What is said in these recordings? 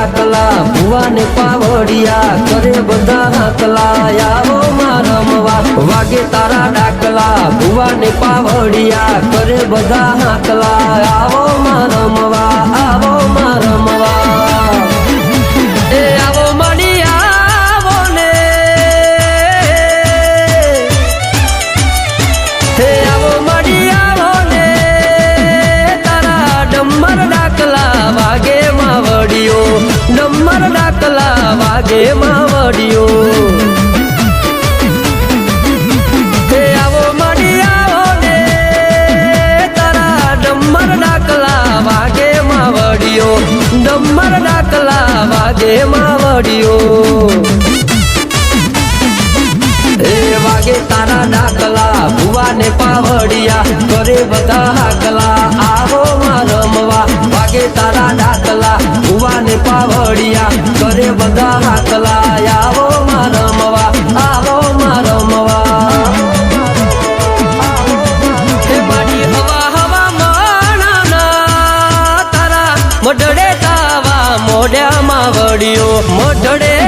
ડાકલા ભુવાને પાવડિયા કરે બધા હાકલા આવો મારમવા વાગે તારા ડાકલા. ભુવાને પાવડિયા કરે બધા હાકલા આવો મારમવા આવો કે તારા ડાકલા ભુવા ને પાવડિયા કરે બધા હાકલા. આવો રમવા વાગે તારા ડાકલા ભુવા ને પાવડિયા કરે બધા હાકલા. આવો રમવા આવો રમવા મોઢડે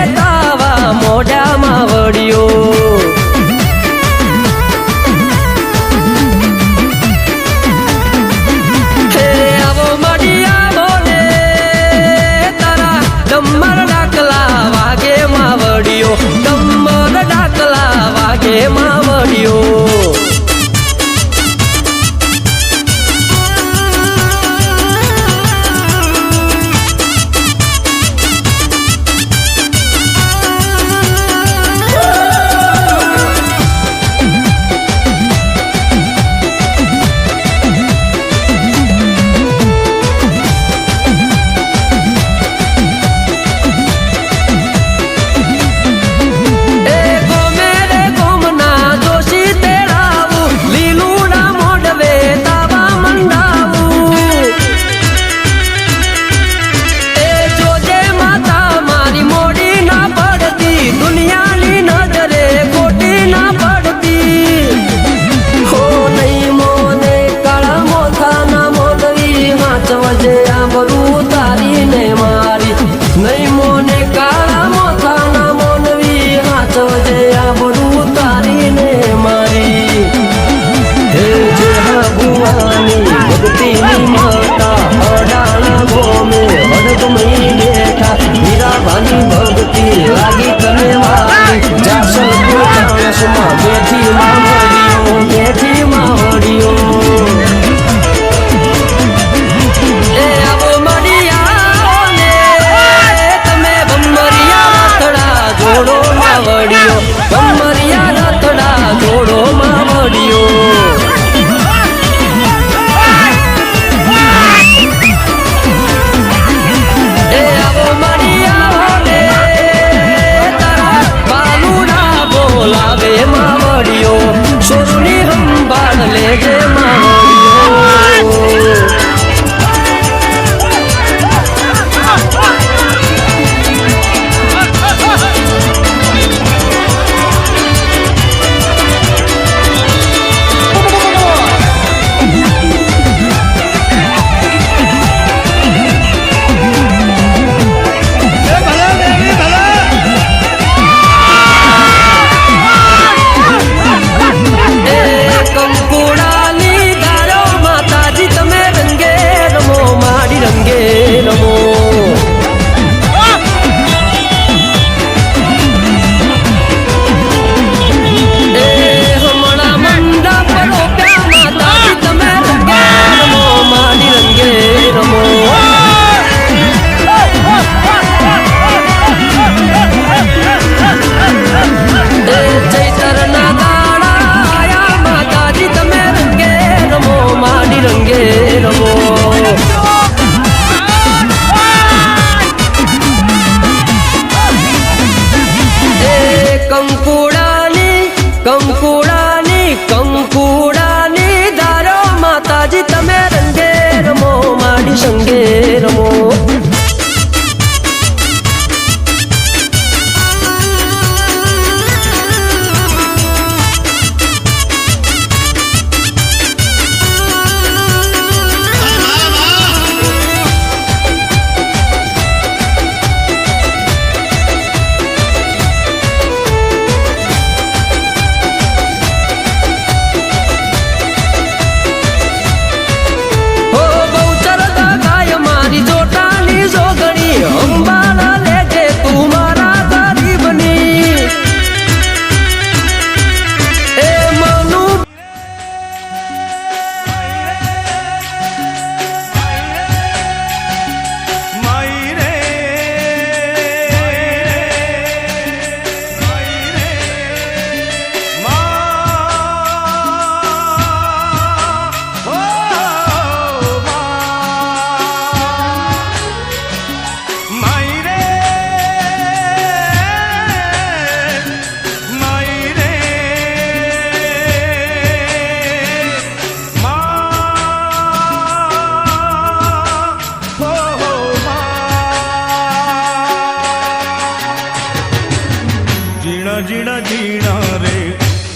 जीणा जीणा रे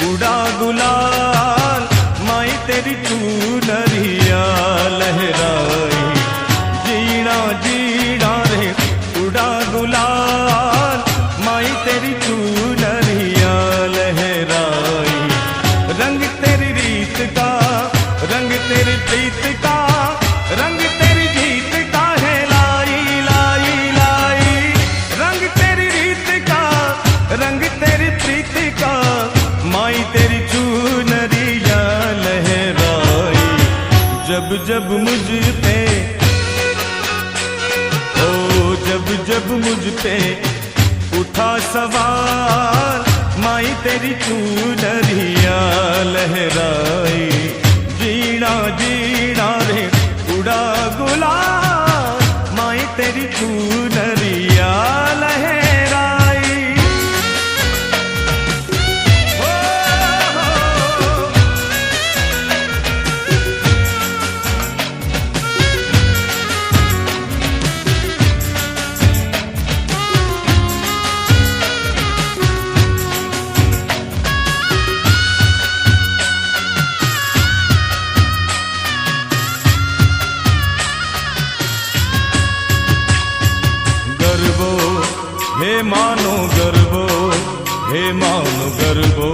गुडा गुलाब चूनरिया लहराई, जब जब मुझ पे, ओ जब जब मुझ पे उठा सवाल माई तेरी चूनरिया लहराई। માનો ગરબો હે માનો ગરબો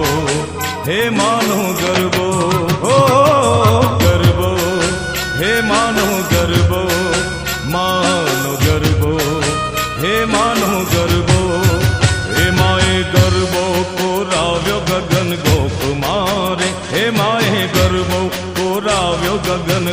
હે માનો ગરબો હો ગરબો હે માનો ગરબો માનો ગરબો હે માનો ગરબો હે માએ ગરબો કોરાવ્યો ગગન ગોપ મારે હે માએ ગરબો કોરાવ્યો ગગન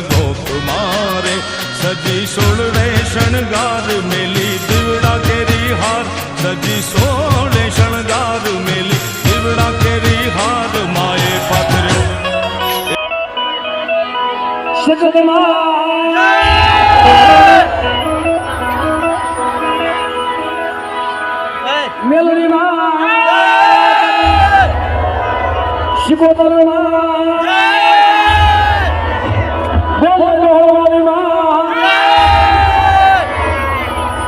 મેલડીમાં શિકોતરમાં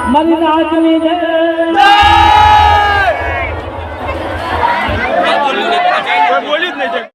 મારી નાચની જય